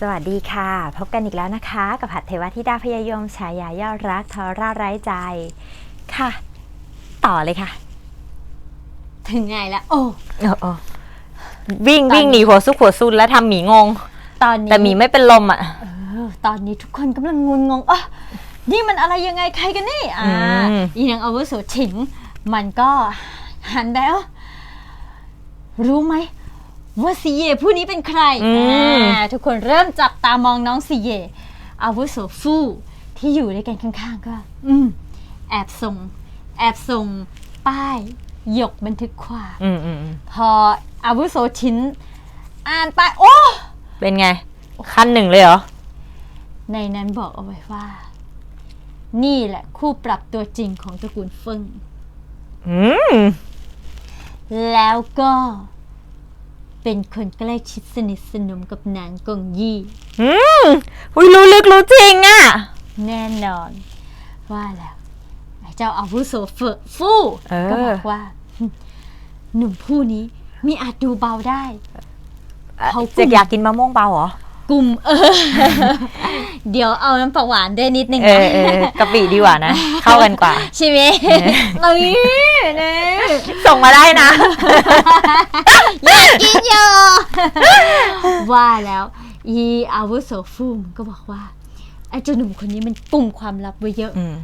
สวัสดีค่ะ พบกันอีกแล้วนะคะ กับหัตถเทวธิดาพยายมฉายายอดรักทอร่าไร้ใจ ค่ะ ต่อเลยค่ะ ถึงไงละโอ้วิ่งตอนนี้วิ่งหนีหัวซุกหัวซุนแล้วทำหมีงง ตอนนี้แต่หมีไม่เป็นลมอะเออตอนนี้ทุกคนกำลังงุนงงอะนี่มันอะไรยังไงใครกันนี่ อ่าอืมอีนางอาวุโสฉิง มันก็หันแล้วรู้ไหม ว่าซีเย่ผู้นี้เป็นใครอืม อ่าทุกคนเริ่มจับตามองน้องซีเย่อาวุโสฟู่ที่อยู่ด้วยกันข้างๆก็ อืม แอบส่ง แอบส่งป้ายหยกบันทึกความ อืมอืมอืมพออาวุโสชิ้น อ่านไปโอ้ เป็นไง ขั้นหนึ่งเลยเหรอ ในนั้นบอกเอาไว้ว่า นี่แหละคู่ปรับตัวจริงของตระกูลเฟิง อืม แล้วก็ เป็นคนใกล้ชิดสนิทสนมกับนางกงยี่ อืมอุ้ยรู้ลึกรู้จริงอะแน่นอน ว่าแล้วไอ้เจ้าอาวุโสเฟอฟู่เออก็บอกว่า หนุ่มผู้นี้มีอาจดูเบาได้เขากลุ่จะมอยากกินมะม่วงเบาเหรอ กลุ่มเออ เดี๋ยวเอาน้ำปลาหวานด้วยนิดนึงเอนะอเออกะปิดีกว่านะ เข้ากันกว่า ใช่ไหมเอ้ยเนี่ยส่งมาได้นะ อยากกินอยู่ว่าแล้ว อีอาวุโสฟูมก็บอกว่าไอ้เจ้าหนุ่มคนนี้มันปุ่มความลับไว้เยอะ อืม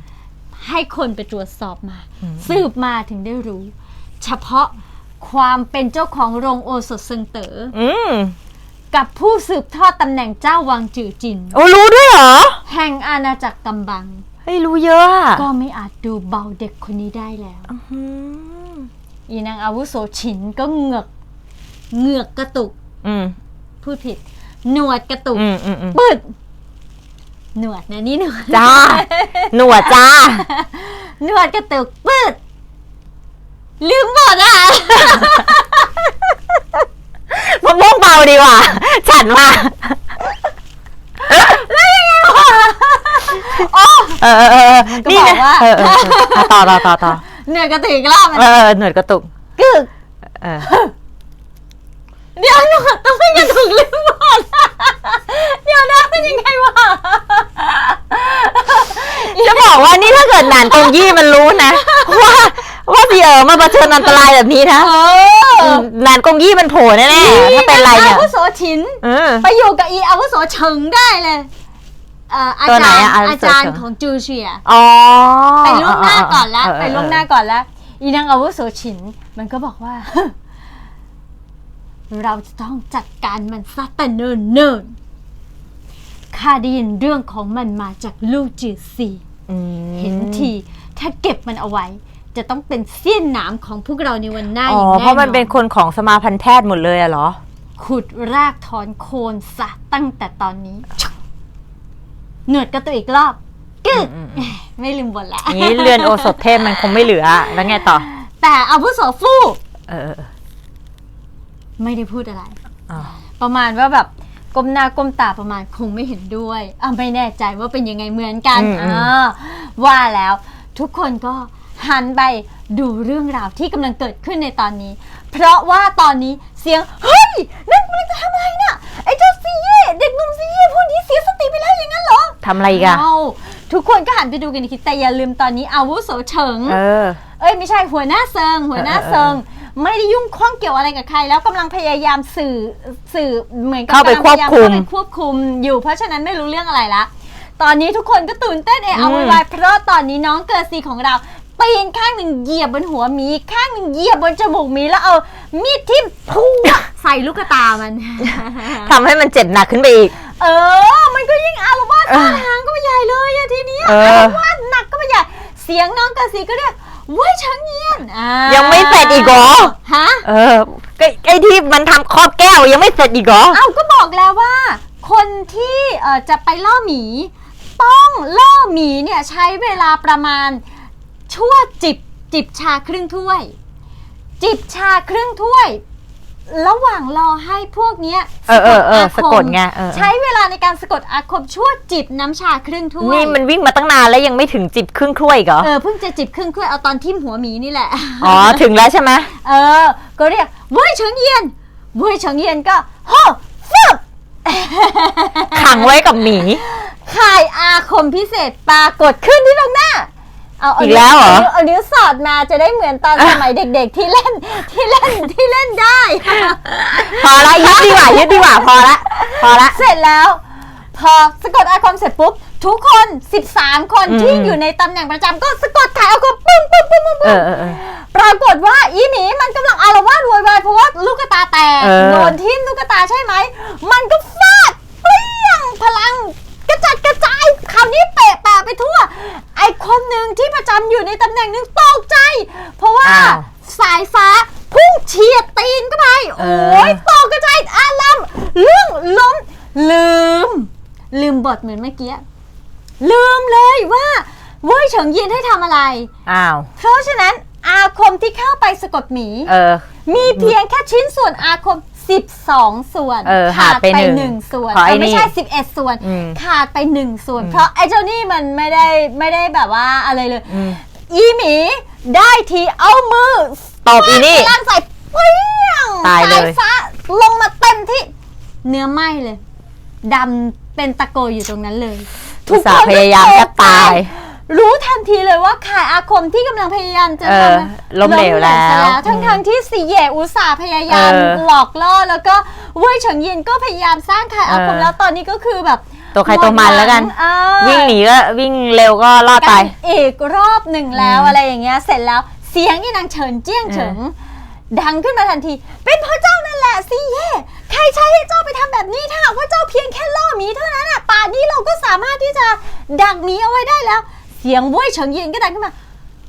ให้คนไปตรวจสอบมาอืมสืบมาถึงได้รู้ เฉพาะความเป็นเจ้าของโรงโอสถเซิงเต๋อ อืม กับผู้สืบทอดตำแหน่งเจ้าวังจือจิน โอ้รู้ด้วยเหรอ แห่งอาณาจักรกำบัง เฮ้ยรู้เยอะอะก็ไม่อาจดูเบาเด็กคนนี้ได้แล้ว อืมอีนางอาวุโสฉินก็เหงือกเหงือกกระตุก อืมพูดผิด หนวดกระตุกอืมอืมอืมปืดหนวดนะนี่หนวด จ้า หนวดจ้า หนวดกระตุกปืดลืมหมดอะ มะม่วงเบาดีกว่า ฉันว่าเออเออเออก็นี่บไงอกว่า เออเออเออต่อต่อต่อต่อหนวดกระตุกอีกรอบมันเออหนวดกระตุกกึกเออเดี๋ยวหนวดต้องไม่กระตุกลืมหมดเดี๋ยวนะเป็นยังไงวะจะบอกว่านี่ถ้าเกิดหนานกงยี่มันรู้นะว่า ว่าพี่เอ๋อมาเผชิญอันตรายแบบนี้นะเออหนานกงยี่มันโผล่แน่ๆถ้าเป็นไรเนี่ยอาวุโสฉินเออไปอยู่กับอีอาวุโสเฉิงได้เลยเอ่ออาตัวไหนจารย์อะอาวุโสอาจารย์เฉิงของจูเชียอ๋อไปล่วงหน้าก่อนละเเไปล่วงหน้าก่อนละอีนางอาวุโสฉิน มันก็บอกว่า เราจะต้องจัดการมันซะแต่เนิ่นเนิ่นๆข้าได้ยินเรื่องของมันมาจากลู่จือซีอืมเห็นที ถ้าเก็บมันเอาไว้ จะต้องเป็นเสี้ยนหนามของพวกเราในวันหน้าอ๋ออย่างแน่นอนเพราะมันเป็นคนของสมาพันธ์แพทย์หมดเลยอะเหรอ ขุดรากถอนโคนซะตั้งแต่ตอนนี้เหนือดกระตุกอีกรอบกึกอืมอืมไม่ลืมบทละอย่างนี้เรือนโอสถเทพมันคงไม่เหลือ แล้วไงต่อ แต่อาวุโสฟู่เออเออไม่ได้พูดอะไร อ๋อประมาณว่าแบบก้มหน้าก้มตาประมาณคงไม่เห็นด้วยอะไม่แน่ใจว่าเป็นยังไงเหมือนกันอืมอืมอ่าว่าแล้ว ทุกคนก็ หันไปดูเรื่องราวที่กำลังเกิดขึ้นในตอนนี้ เพราะว่าตอนนี้เสียง เฮ้ย นั่นมันจะทำอะไรน่ะ ไอ้เจ้าซีเย่เด็กหนุ่มซีเย่พวกนี้เสียสติไปแล้วอย่างนั้นเหรอทำอะไรอีกอะเอาทุกคนก็หันไปดูกันอีกทีแต่อย่าลืมตอนนี้อาวุโสเฉิง เออ เอ้ยไม่ใช่หัวหน้าเซิง หัวหน้าเซิง ไม่ได้ยุ่งข้องเกี่ยวอะไรกับใคร แล้วกำลังพยายามสื่อสื่อเหมือนกับเข้าไปกำลังพยายามควบคุมเข้าไปควบคุมอยู่ เพราะฉะนั้นไม่รู้เรื่องอะไรละ ตอนนี้ทุกคนก็ตื่นเต้นเอะเอาอืมไว้เพราะตอนนี้น้องเกิร์ซีของเรา ปีนข้างหนึ่งเหยียบบนหัวหมีอีกข้างหนึ่งเหยียบบนจมูกหมีแล้วเอามีดทิ่มพุ่งใส่ลูกตามัน ทำให้มันเจ็บหนักขึ้นไปอีก เออ มันก็ยิ่งอารวาสท่าทางก็ไม่ใหญ่เลยอะทีเนี้ยเอออารวาสหนักก็ไม่ใหญ่ เสียงน้องกระสีก็เรียกเว้ยเฉิงเยียนอ่ายังไม่เสร็จอีกเหรอ ฮะ เออไอ้ไอ้ที่มันทำครอบแก้วยังไม่เสร็จอีกเหรอ เอาก็บอกแล้วว่า คนที่เอ่อจะไปล่อหมี ต้องล่อหมีเนี่ยใช้เวลาประมาณ ชั่วจิบจิบชาครึ่งถ้วย จิบชาครึ่งถ้วย ระหว่างรอให้พวกเนี้ยเออเออเอออาคมสะกดไงเออ ใช้เวลาในการสะกดอาคมชั่วจิบน้ำชาครึ่งถ้วยนี่มันวิ่งมาตั้งนานแล้วยังไม่ถึงจิบครึ่งถ้วยอีกเหรอเออเพิ่งจะจิบครึ่งถ้วยเอาตอนทิ่มหัวหมีนี่แหละ อ๋อถึงแล้วใช่ไหมเออ ก็เรียกเว้ยเฉิงเยียนเว้ยเฉิงเยียนก็โฮฟึบ ขังไว้กับหมี ข่ายอาคมพิเศษปรากฏขึ้นที่ตรงหน้า เอาอีกแล้วเหรอานิ้เอานิ้วสอดมาจะได้เหมือนตอนสมัยเด็กๆที่เล่นที่เล่นที่เล่นได้ พอละยึดดีกว่ายึดดีกว่าพอละพอละเสร็จแล้ว พอสะกดอาคมเสร็จปุ๊บทุกคน 13 คนอืมที่อยู่ในตำแหน่งประจำก็สะกดข่ายอาคมปุ้มปุ้มปุ้มปุ้มเอปุ้มอเออเออปรากฏว่าอีหมีมันกำลังอารวาสโวยวายเพราะว่าลูกตาแตกเออโดนทิ่มลูกตาใช่ไหม มันก็ฟาดเปรี้ยงพลัง กระจัดกระจายคราวนี้เปะปะไปทั่ว ไอคนหนึ่งที่ประจำอยู่ในตำแหน่งหนึ่งตกใจ เพราะว่าอ้าวสายฟ้าพุ่งเฉียดตีนเข้าไปเอโอ้อ ยตกกระจายอารามเรื่องล้มลืม ลืมบทเหมือนเมื่อกี้ ลืมเลยว่าเว้ยเฉิงยินให้ทำอะไร อ้าว เพราะฉะนั้นอาคมที่เข้าไปสะกดหมี เออ มีเพียงแค่ชิ้นส่วนอาคม 12 ส่วนเออขาดหาไปไปหนึ่งหนึ่งส่วนขอไอ้เออไม่นี่ใช่ 11 ส่วน อืมขาดไปหนึ่งส่วน อืม เพราะไอ้เจ้านี่มันไม่ได้ไม่ได้แบบว่าอะไรเลย อืมอีหมีได้ทีเอามือตบอีนี่ฟาดร่างใส่เปรี้ยงตายเลยสฟ้าลงมาเต็มที่เนื้อไหม้เลยดำเป็นตะโกอยู่ตรงนั้นเลย อุตส่าห์พยายามแทบตาย รู้ทันทีเลยว่าข่ายอาคมที่กำลังพยายามจะเออทำล้มเหลวแล้วซะทั้งทางๆที่สีเหย่อุตส่าห์พยายามเออหลอกล่อแล้วก็เว่ยเฉิงเยินก็พยายามสร้างข่ายอาคมเออ แล้วตอนนี้ก็คือแบบตัวใครตัวมันแล้วกัน เออ วิ่งหนีก็วิ่งเร็วก็รอดกัตายนอีกรอบหนึ่งแล้วอืมอะไรอย่างเงี้ยเสร็จแล้วเสียงอีนางเฉินเจี้ยงเฉิงดังขึ้นมาทันที เป็นเพราะเจ้านั่นแหละสิเย่ใครใช้ให้เจ้าไปทำแบบนี้ถ้าหากว่าเจ้าเพียงแค่ล่อหมีเท่านั้นอะป่านนี้เราก็สามารถที่จะดักหมีเอาไว้ได้แล้ว เสียงเว่ยเฉิงเยินก็ดังขึ้นมา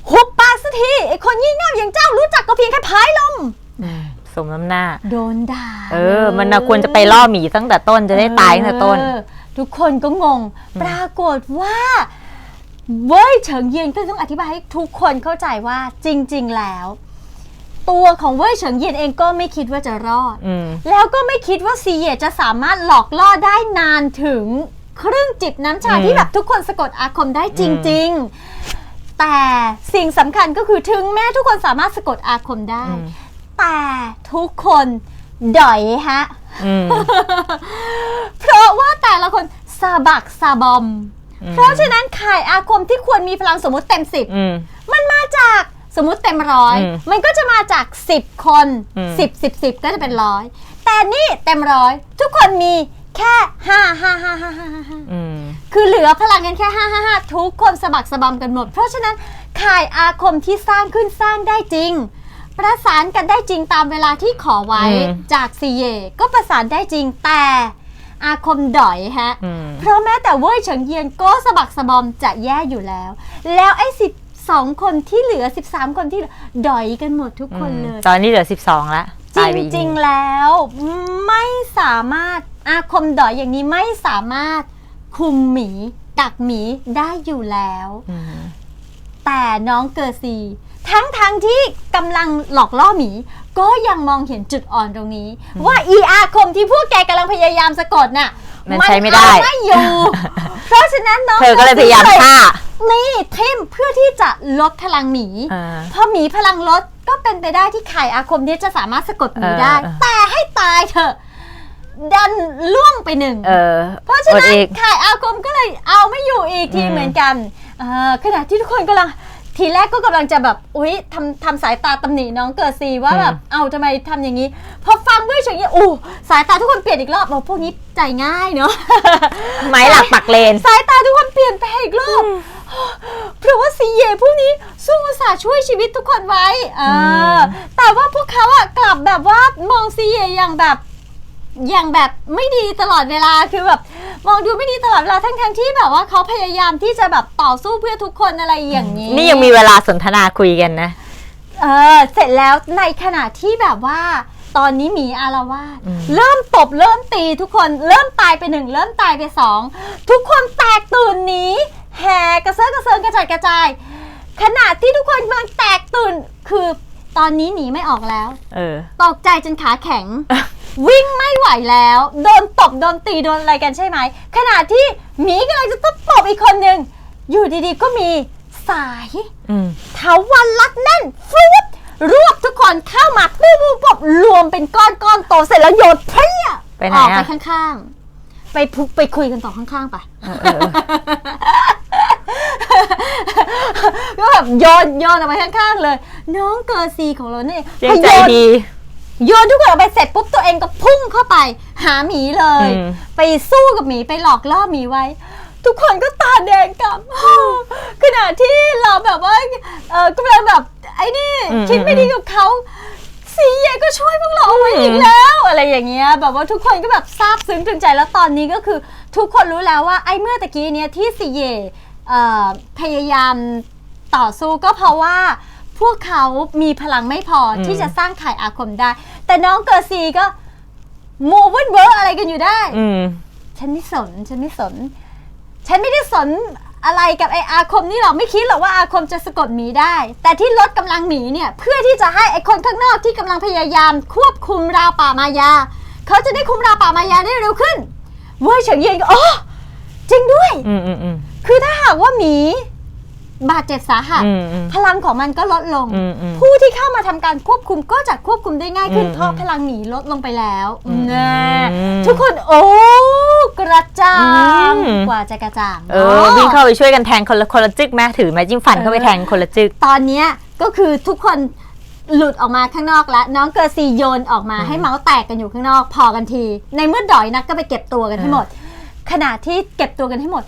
หุบปากสักทีไอคนงี่เง่าอย่างเจ้ารู้จักก็เพียงแค่พายลม สมน้ำหน้า โดนด่าเออ มันน่ะควรจะไปล่อหมีตั้งแต่ต้นจะได้ตายตั้งแต่ต้น เออทุกคนก็งง ปรากฏว่าเว้ยเฉิงเยียนก็ต้องอธิบายให้ทุกคนเข้าใจว่าจริง ๆ แล้ว ตัวของเว่ยเฉิงเยียนเองก็ไม่คิดว่าจะรอด อืม แล้วก็ไม่คิดว่าซีเย่จะสามารถหลอกล่อได้นานถึง ครึ่งจิบน้ำชาอืมที่แบบทุกคนสะกดอาคมได้จริง ๆ แต่สิ่งสำคัญก็คือถึงแม้ทุกคนสามารถสะกดอาคมได้อืมแต่ทุกคนด่อยฮะอืมเพราะว่าแต่ละคนซาบักซาบอมอืมเพราะฉะนั้นข่ายอาคมที่ควรมีพลังสมมติเต็มสิบอืมมันมาจากสมมติเต็มร้อยอืมมันก็จะมาจาก10คนอืม10 10 10ก็จะเป็นร้อย แต่นี่เต็มร้อย ทุกคนมี แค่ห้าห้าห้าห้าห้าห้าอืม คือเหลือพลังกันแค่ห้าห้าห้าทุกคนสะบักสะบอมกันหมด เพราะฉะนั้นข่ายอาคมที่สร้างขึ้นสร้างได้จริง ประสานกันได้จริงตามเวลาที่ขอไว้อืม จากซีเย่ก็ประสานได้จริงแต่อาคมดอยฮะ อืม เพราะแม้แต่เว่ยเฉิงเยียนก็สะบักสะบอมจะแย่อยู่แล้ว แล้วไอ้สิบสองคนที่เหลือ 13 คนที่เหลือดอยกันหมดทุกคนเลย ตอนนี้เหลือสิบสองละจตายไปอีกหรินึ่งๆแล้วไม่สามารถ อาคมด่อยอย่างนี้ไม่สามารถคุมหมีกักหมีได้อยู่แล้ว อืมแต่น้องเกอร์ซี ทั้งทั้งๆที่กำลังหลอกล่อหมี ก็ยังมองเห็นจุดอ่อนตรงนี้ ว่าอีอาคมที่พวกแกกำลังพยายามสะกดน่ะมันใช้ไม่ได้ เอาไม่อยู่ เพราะฉะนั้นน้องเธอก็เลยพยายามฆ่านี่เทมเพื่อที่จะลดพลังหมี อ่า พอหมีพลังลดก็เป็นไปได้ที่ไข่อาคมนี้จะสามารถสะกดหมีเออได้เออ แต่ให้ตายเถอะ ดันล่วงไปหนึ่ง เออเพราะฉะอดนั้นอีกข่ายอาคมก็เลยเอาไม่อยู่อีกทีอืม เหมือนกันเอ่อขณะที่ทุกคนกำลังทีแรกก็กำลังจะแบบอุ๊ยทำทำสายตาตำหนิน้องเกิดซีว่าแบบเอาทำไมทำอย่างนี้ พอฟังด้วยเฉยๆอู้สายตาทุกคนเปลี่ยนอีกรอบบอกพวกนี้ใจง่ายเนาะ ไม้หลักปักเลน สายตาทุกคนเปลี่ยนไปอีกรอบ เพราะว่าซีเย่พวกนี้สู้อุตส่าห์ช่วยชีวิตทุกคนไว้เอออแต่ว่าพวกเขาอะกลับแบบว่ามองซีเย่อย่างแบบ อย่างแบบไม่ดีตลอดเวลาคือแบบมองดูไม่ดีตลอดเวลาทั้งทั้งๆที่แบบว่าเขาพยายามที่จะแบบต่อสู้เพื่อทุกคนอะไรอย่างนี้ นี่ยังมีเวลาสนทนาคุยกันนะ เออเสร็จแล้วในขณะที่แบบว่า ตอนนี้หมีอารวาสอืม เริ่มตบเริ่มตีทุกคนเริ่มตายไปหนึ่งเริ่มตายไปสองทุกคนแตกตื่นหนีแห่กระเซิร์กระเซิงกระจัดกระจาย ขณะที่ทุกคนกำลังแตกตื่นคือตอนนี้หนีไม่ออกแล้ว เออ ตกใจจนขาแข็ง วิ่งไม่ไหวแล้ว โดนตบโดนตีโดนอะไรกันใช่ไหมขณะที่หมีกำลังจะต้องตบอีกคนหนึ่งอยู่ดีๆก็มีสายอืม เถาวันลัดแน่นฟรุบรวบทุกคนเข้ามาปุ๊บปุ๊บปุ๊บรวมเป็นก้อนก้อนๆโตเสร็จแล้วโยนเพี้ยไปไหนออกอะไปข้างๆ ไปพุไปคุยกันต่อข้างๆไป เออเออเออ ก็แบบโยนโยนออกไปข้างๆเลย น้องเกอร์ซีของเราเนี่ยเรียกใจโยนดี โยนทุกคนออกไปเสร็จปุ๊บตัวเองก็พุ่งเข้าไป หาหมีเลย อืม ไปสู้กับหมีไปหลอกล่อหมีไว้ ทุกคนก็ตาแดงกำขณะที่เราแบบว่าเออกำลังแบบไอ้นี่อืมคิดไม่ดีกับเขาสีเยก็ช่วยพวกเราเอาไว้อีกแล้ว อะไรอย่างเงี้ยแบบว่าทุกคนก็แบบซาบซึ้งถึงใจแล้วตอนนี้ก็คือ ทุกคนรู้แล้วว่าไอ้เมื่อตะกี้เนี้ยที่สีเยเอ่อพยายามต่อสู้ก็เพราะว่าพ วกเขามีพลังไม่พออมที่จะสร้างข่ายอาคมได้ แต่น้องเกอร์ซีก็โมเวนเวอร์อะไรกันอยู่ได้ อืม ฉันไม่สน ฉันไม่สน ฉันไม่ได้สนอะไรกับไออาคมนี่หรอกไม่คิดหรอกว่าอาคมจะสะกดหมีได้ แต่ที่ลดกำลังหมีเนี่ย เพื่อที่จะให้ไอคนข้างนอกที่กำลังพยายามควบคุมราวป่ามายา เขาจะได้คุมราวป่ามายาได้เร็วขึ้น เว่ยเฉิงเย็นก็อ๋อจริงด้วย อืมอืมอืมคือถ้าหากว่าหมี บาดเจ็บสาหัส อืมอืมพลังของมันก็ลดลง อืมอืม ผู้ที่เข้ามาทำการควบคุมก็จะควบคุมได้ง่ายขึ้น อืมเพราะพลังหมีลดลงไปแล้วอืมแน่อืมทุกคนโอ้กระจ่างอืม กว่าจะกระจ่างเออวิ่งเข้าไปช่วยกันแทงคนละคนละจึกแม่ถือไม้จิ้มฟันเข้าไปแทงคนละจึก ตอนเนี้ยก็คือทุกคนหลุดออกมาข้างนอกแล้วน้องเกอร์ซีโยนออกมาอืมให้เมาส์แตกกันอยู่ข้างนอกพอกันที ในเมื่อดอยนักก็ไปเก็บตัวกันให้หมดขณะที่เก็บตัวกันให้หมด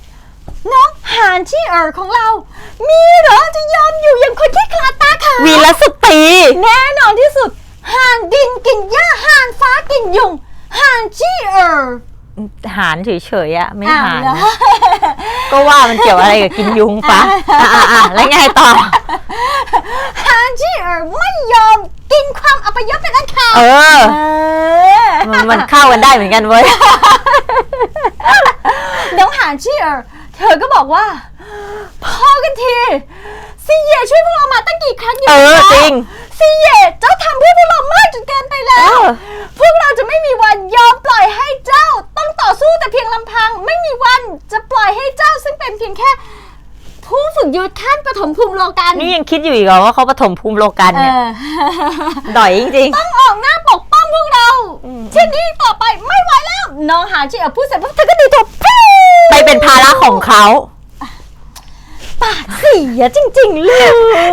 น้องหานที่เออของเรา มีเหรอจะยอมอยู่อย่างคนที่คลาดตาขาววีรสตรีแน่นอนที่สุดห่านดินกินหญ้าห่านฟ้ากินยุงห่านจี้เออหารเฉยๆอะไม่อ้าวหารเหรอนะก็ว่ามันเกี่ยวอะไรกับกินยุงปะอะอะอะแล้วไงต่อห่านจี้เออไม่ยอมกินความอัปยศเป็นอันขาดเออเออมันมันเข้ากันได้เหมือนกันเว้ยน้องห่านจี้เออ เธอก็บอกว่า พอกันทีซีเย่ช่วยพวกเรามาตั้งกี่ครั้งอยู่เออแล้วจริง ซีเย่เจ้าทำเพื่อพวกเรามากจนเกินไปแล้วเออพวกเราจะไม่มีวันยอมปล่อยให้เจ้า ต้องต่อสู้แต่เพียงลำพัง ไม่มีวันจะปล่อยให้เจ้าซึ่งเป็นเพียงแค่ ผู้ฝึกยุทธขั้นปฐมภูมิโลกันนี่ยังคิดอยู่อีกเหรอว่าเขาปฐมภูมิโลกันเอเนี่ยอด่อยจริง ต้องออกหน้าปกป้องพวกเราอืมเช่นนี้ต่อไปไม่ไหวแล้ว น้องหาจีเอพูดเสร็จปุ๊บเธอก็ดีตัวพิ้วๆ ไปเป็นภาระของเขาปากเสียจริงๆเลย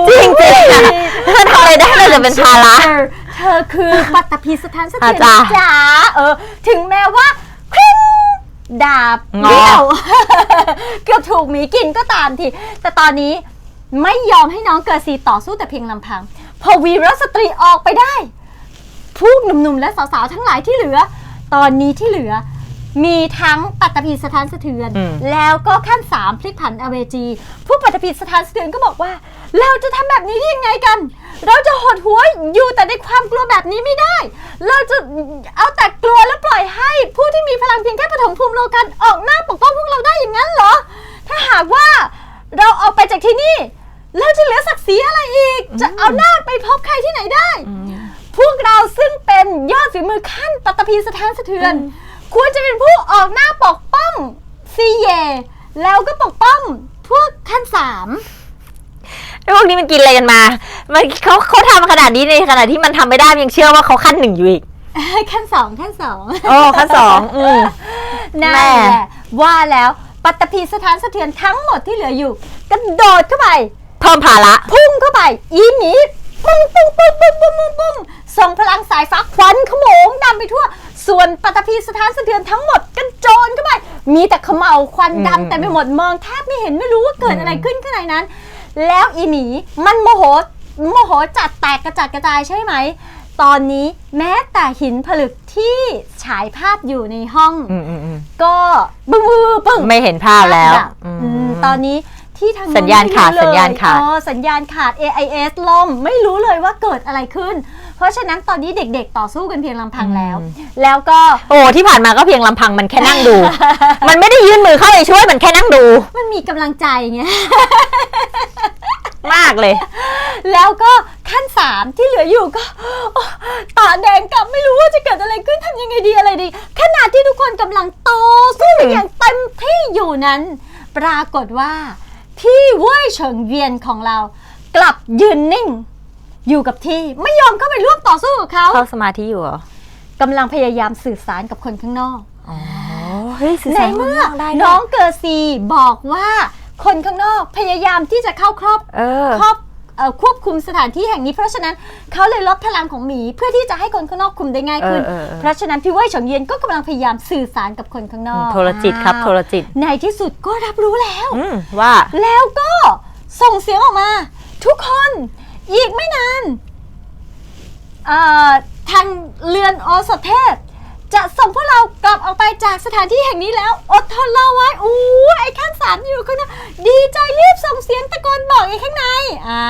จริงๆอะถ้าทำอะไรได้เราจะเป็นภาระ เธอเธอคือปัตตภีสถานสเถียรอาจารย์จ๋าเออ ถึงแม้ว่าคริ้งดาบงอเบี้ยว เกือบถูกหมีกินก็ตามที แต่ตอนนี้ไม่ยอมให้น้องเกิดซีต่อสู้แต่เพียงลำพัง พอวีรสตรีออกไปได้ พวกหนุ่มๆและสาวๆทั้งหลายที่เหลือ ตอนนี้ที่เหลือ มีทั้งปัตตภีสถานสะเทือน อืม แล้วก็ขั้นสามพลิกผันอเวจี ผู้ปัตตภีสถานสะเทือนก็บอกว่า เราจะทำแบบนี้ได้ยังไงกัน เราจะหดหัวอยู่แต่ในความกลัวแบบนี้ไม่ได้ เราจะเอาแต่กลัวแล้วปล่อยให้ ผู้ที่มีพลังเพียงแค่ปฐมภูมิโลกันออกหน้าปกป้องพวกเราได้อย่างนั้นเหรอ ถ้าหากว่าเราออกไปจากที่นี่ เราจะเหลือศักดิ์ศรีอะไรอีก จะเอาหน้าไปพบใครที่ไหนได้ พวกเราซึ่งเป็นยอดฝีมือขั้นปัตตภีสถานสะเทือน ควรจะเป็นผู้ออกหน้าปกป้องซีเย แล้วก็ปกป้องพวกขั้นสามไอ้พวกนี้มันกินอะไรกันมา มันเขาเขาทำขนาดนี้ในขณะที่มันทำไม่ได้มันยังเชื่อว่าเขาขั้นหนึ่งอยู่อีก ขั้นสองขั้นสองโอ้ขั้นสองอืม นั่นแม่แหละว่าแล้วปัตตภีสถานสะเทือนทั้งหมดที่เหลืออยู่กระโดดเข้าไป เพิ่มภาระ พุ่งเข้าไป อีหมีปุ้งปุ้งปุ้งปุ้งปุ้งปุ้งปุ้งส่งพลังสายฟ้าควันขโมงดำไปทั่ว ส่วนปัตตภีสถานสะเทือนทั้งหมดกระโจนเข้าไปมีแต่เขมเหลาควันดำแต่ไปหมดมองแทบไม่เห็นไม่รู้ว่าเกิดอะไรขึ้นข้างในนั้น แล้วอีหมีมันโมโหโมโหจัดแตกกระจัดกระจายใช่ไหม ตอนนี้แม้แต่หินผลึกที่ฉายภาพอยู่ในห้อง อืมอืมอืมก็บึ้งบึ้งปึ้ง ไม่เห็นภาพแล้วดับอืม อืมตอนนี้ที่ทางนู้นสัญญาณขาดไม่รู้สัญญาณเลยขาด อ๋อสัญญาณขาด AIS ล่มไม่รู้เลยว่าเกิดอะไรขึ้นเพ ราะฉะนั้นตอนนี้เด็กๆ ต่อสู้กันเพียงลำพังแล้ว แล้วก็โอ้ที่ผ่านมาก็เพียงลำพังมันแค่นั่งดู มันไม่ได้ยื่นมือเข้าไปช่วยมันแค่นั่งดูมันมีกำลังใจไง มากเลย แล้วก็ขั้นสามที่เหลืออยู่ก็โอ้ตาแดงกลับไม่รู้ว่าจะเกิดอะไรขึ้นทำยังไงดีอะไรดี ขณะที่ทุกคนกำลังต่อสู้กันอย่างเต็มที่อยู่นั้น ปรากฏว่า พี่เว่ยเฉิงเวียนของเรา กลับยืนนิ่ง อยู่กับที่ไม่ยอมเข้าไปร่วมต่อสู้กับเขาเข้าสมาธิอยู่เหรอกำลังพยายามสื่อสารกับคนข้างนอกอ๋อเฮ้ยสื่อในสารเมื่อข้างนอกได้ด้วยน้องเกอร์ซีบอกว่าคนข้างนอกพยายามที่จะเข้าครอบ เออ ครอบเอ่อควบคุมสถานที่แห่งนี้ เพราะฉะนั้นเขาเลยลดพลังของหมีเพื่อที่จะให้คนข้างนอกคุมได้ง่ายขึ้น เออเออเออ เพราะฉะนั้นพี่เว่ยเฉิงเยียนก็กำลังพยายามสื่อสารกับคนข้างนอกโทรจิตครับอ้าวโทรจิต ในที่สุดก็รับรู้แล้ว อืมว่า แล้วก็ส่งเสียงออกมา ทุกคน อีกไม่นานเอ่อทางเรือนโอสถเทพ จะส่งพวกเรากลับออกไปจากสถานที่แห่งนี้แล้ว อดทนรอไว้อู้ไอ้ขั้นสามอยู่ข้างหน้าดีใจรีบส่งเสียงตะโกนบอกไอ้ข้างในอ่า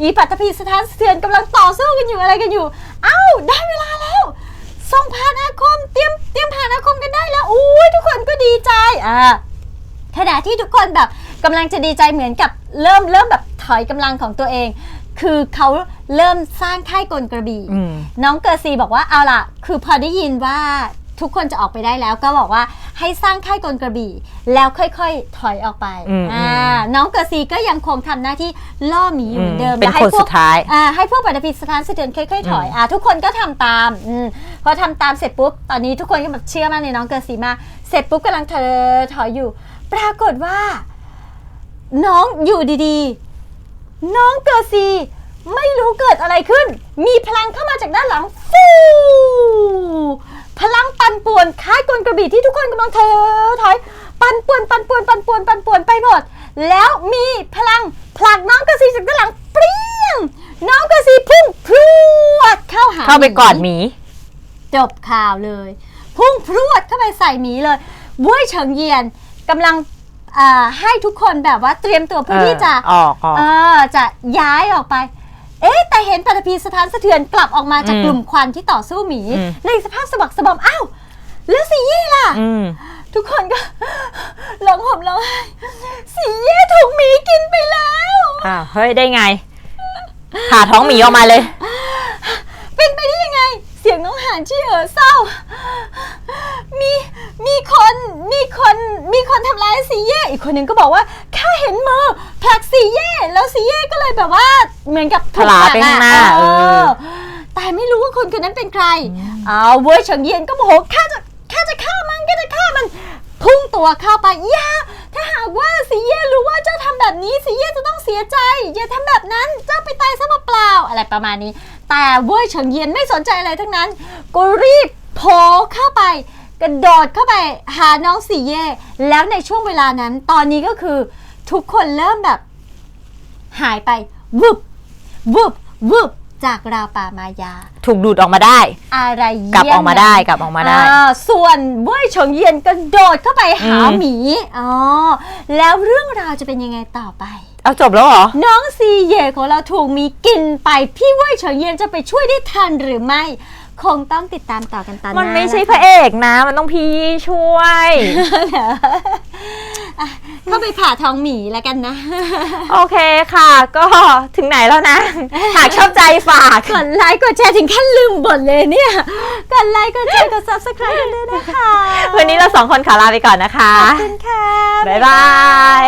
อีปัตตภีสถานเทือนกำลังต่อสู้กันอยู่อะไรกันอยู่ เอ้าได้เวลาแล้ว ส่งผ่านอาคมเตรียมเตรียมผ่านอาคมกันได้แล้วอู้ยทุกคนก็ดีใจอ่าขณะที่ทุกคนแบบกำลังจะดีใจเหมือนกับเริ่มเริ่มแบบถอยกำลังของตัวเอง คือเขาเริ่มสร้างค่ายกลกระบี่ อืม น้องเกอร์ซีบอกว่าเอาล่ะ คือพอได้ยินว่าทุกคนจะออกไปได้แล้วก็บอกว่าให้สร้างค่ายกลกระบี่ แล้วค่อยๆถอยออกไปอืม อ่าน้องเกอร์ซีก็ยังคงทำหน้าที่ล่อหมีอยู่เหมือนเดิมเป็นและให้คนพวสุก ดท้าย อ่าให้พวกปฏิพิสถานสะเทือนค่อยๆถอยอ่าทุกคนก็ทำตามอมพอทำตามเสร็จปุ๊บ ตอนนี้ทุกคนก็แบบเชื่อมั่นในน้องเกอร์ซีมากเสร็จปุ๊บกำลังเธอถอยอยู่ ปรากฏว่า น้องอยู่ดีๆ น้องเกอร์ซี ไม่รู้เกิดอะไรขึ้น มีพลังเข้ามาจากด้านหลังฟูพลังปั่นป่วนคล้ายกลกระบี่ที่ทุกคนกำลังเธอถอย ปั่นป่วนปั่นป่วนปั่นป่วนปั่นป่วนไปหมด แล้วมีพลังผลักน้องเกอร์ซีจากด้านหลังเปรี้ยง น้องเกอร์ซีพุ่งพรวดเข้าหาเข้าไปกอดหมี จบข่าวเลย พุ่งพรวดเข้าไปใส่หมีเลยเว้ยเฉิงเยียนกำลัง อ่าให้ทุกคนแบบว่าเตรียมตัวเพื่อที่จะออกออก เออจะย้ายออกไป เอ๊ะแต่เห็นปฐพีสถานสะเทือนกลับออกมาจากอืมกลุ่มควันที่ต่อสู้หมี อืม ในสภาพสะบักสะบอมอ้าวแล้วสีเย่ล่ะ อืม ทุกคนก็ ร้องห่มร้องไห้สีเย่ถูกหมีกินไปแล้ว อ้าว เฮ้ย ได้ไงผ่าท้องหมีออกมาเลย เป็นไปได้ยังไงเสียงน้องหานที่เออเศร้า มีมีคนมีคนมีคนทำร้ายสีเย่อีกคนหนึ่งก็บอกว่าข้าเห็นมือผลักสีเย่แล้วสีเย่ก็เลยแบบว่าเหมือนกับถูกถลาผลักไปข้างหน้าอะเออแต่ไม่รู้ว่าคนคนนั้นเป็นใครเอาเว้ยเฉิงเยียนก็โมโหข้าจะข้าจะฆ่ามันข้าจะฆ่ามันพุ่งตัวเข้าไปอย่า ถ้าหากว่าสีเย่รู้ว่าเจ้าทำแบบนี้สีเย่จะต้องเสียใจ อย่าทำแบบนั้นเจ้าไปตายซะเปล่าๆอะไรประมาณนี้ แต่เว้ยเฉิงเยียนไม่สนใจอะไรทั้งนั้น ก็รีบโผล่เข้าไป กระโดดเข้าไปหาน้องสีเย่แล้วในช่วงเวลานั้น ตอนนี้ก็คือทุกคนเริ่มแบบ หายไปวึบวึบวึบ จากราวป่ามายา ถูกดูดออกมาได้ อะไรกลับเยี่ยออกมาได้กลับออกมาได้อ่าส่วนเว้ยเฉิงเยียนกระโดดเข้าไปหาอืมหมีอ๋อแล้วเรื่องราวจะเป็นยังไงต่อไป เอาจบแล้วเหรอ น้องซีเย่ของเราถูกหมีกินไปพี่เว่ยเฉิงเยียนจะไปช่วยได้ทันหรือไม่ คงต้องติดตามต่อกันตอนหน้ามันไม่ใช่คพระเอกนะ มันต้องพี่ยี่ช่วย อะเข้าไปผ่าท้องหมีแล้วกันนะ โอเคค่ะ ก็ถึงไหนแล้วนะ หากชอบใจฝาก กดไลค์กดแชร์ถึงขั้นลืมบทเลยเนี่ย กดไลค์กดแชร์กด subscribe กันด้วยนะคะวันนี้เราสองคนขอลาไปก่อนนะคะ ขอบคุณค่ะ บ๊ายบาย